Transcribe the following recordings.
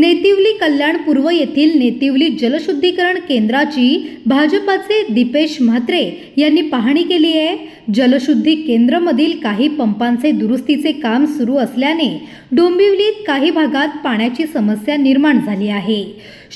नेतिवली कल्याण पूर्व येथील नेतिवली जलशुद्धीकरण केंद्राची भाजपाचे दीपेश म्हात्रे यांनी पाहणी केली आहे. जलशुद्धी केंद्रमधील काही पंपांचे दुरुस्तीचे काम सुरू असल्याने डोंबिवलीत काही भागात पाण्याची समस्या निर्माण झाली आहे.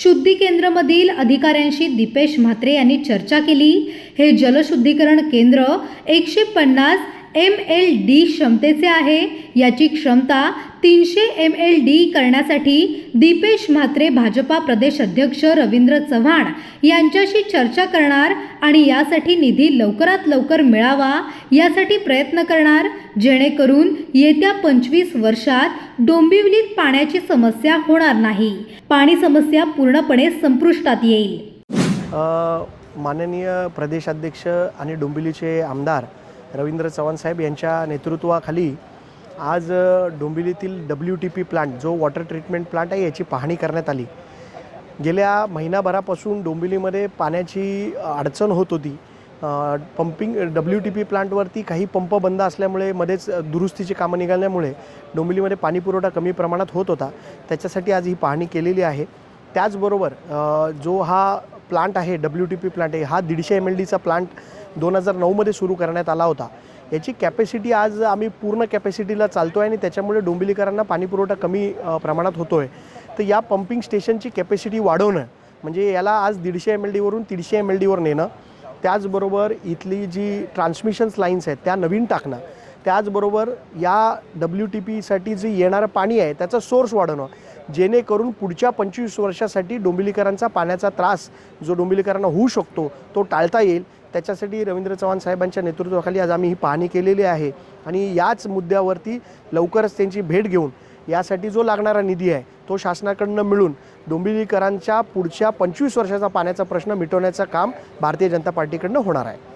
शुद्धी केंद्रमधील अधिकाऱ्यांशी दीपेश म्हात्रे यांनी चर्चा केली. हे जलशुद्धीकरण केंद्र एकशे पन्नास एम एल डी क्षमतेचे आहे. याची क्षमता तीनशे एम एल डी करण्यासाठी दीपेश म्हात्रे भाजपा प्रदेश अध्यक्ष रवींद्र चव्हाण यांच्याशी चर्चा करणार आणि यासाठी निधी लवकरात लवकर मिळावा यासाठी प्रयत्न करणार. जेणेकरून येत्या पंचवीस वर्षात डोंबिवलीत पाण्याची समस्या होणार नाही. पाणी समस्या पूर्णपणे संपुष्टात येईल. माननीय प्रदेशाध्यक्ष आणि डोंबिवलीचे आमदार रवींद्र चव्हाण साहेब यांच्या नेतृत्वाखाली आज डोंबिवलीतील डब्ल्यू टी पी प्लांट जो वॉटर ट्रीटमेंट प्लांट आहे याची पाहणी करण्यात आली. गेल्या महिनाभरापासून डोंबिवलीमध्ये पाण्याची अडचण होत होती. पंपिंग डब्ल्यू टी पी प्लांटवरती काही पंप बंद असल्यामुळे मध्येच दुरुस्तीची कामं निघाल्यामुळे डोंबिवलीमध्ये पाणीपुरवठा कमी प्रमाणात होत होता. त्याच्यासाठी आज ही पाहणी केलेली आहे. त्याचबरोबर जो हा प्लांट आहे डब्ल्यू टी पी प्लांट आहे हा दीडशे एम एल डीचा प्लांट दोन हजार नऊमध्ये सुरू करण्यात आला होता. याची कॅपॅसिटी आज आम्ही पूर्ण कॅपॅसिटीला चालतो आहे आणि त्याच्यामुळे डोंबिवलीकरांना पाणी पुरवठा कमी प्रमाणात होतो आहे तर या पंपिंग स्टेशनची कॅपॅसिटी वाढवणं म्हणजे याला आज दीडशे एम एल डीवरून तीडशे एम एल डीवर नेणं त्याचबरोबर इथली जी ट्रान्समिशन्स लाईन्स आहेत त्या नवीन टाकणं त्याचबरोबर या डब्ल्यू टी पीसाठी जे येणारं पाणी आहे त्याचा सोर्स वाढवणं. जेणेकरून पुढच्या पंचवीस वर्षासाठी डोंबिवलीकरांचा पाण्याचा त्रास जो डोंबिवलीकरांना होऊ शकतो तो टाळता येईल. त्याच्यासाठी रवींद्र चव्हाण साहेबांच्या नेतृत्वाखाली आज आम्ही ही पाहणी केलेली आहे. आणि याच मुद्द्यावरती लवकरच त्यांची भेट घेऊन यासाठी जो लागणारा निधी आहे तो शासनाकडनं मिळून डोंबिवलीकरांच्या पुढच्या पंचवीस वर्षाचा पाण्याचा प्रश्न मिटवण्याचं काम भारतीय जनता पार्टीकडनं होणार आहे.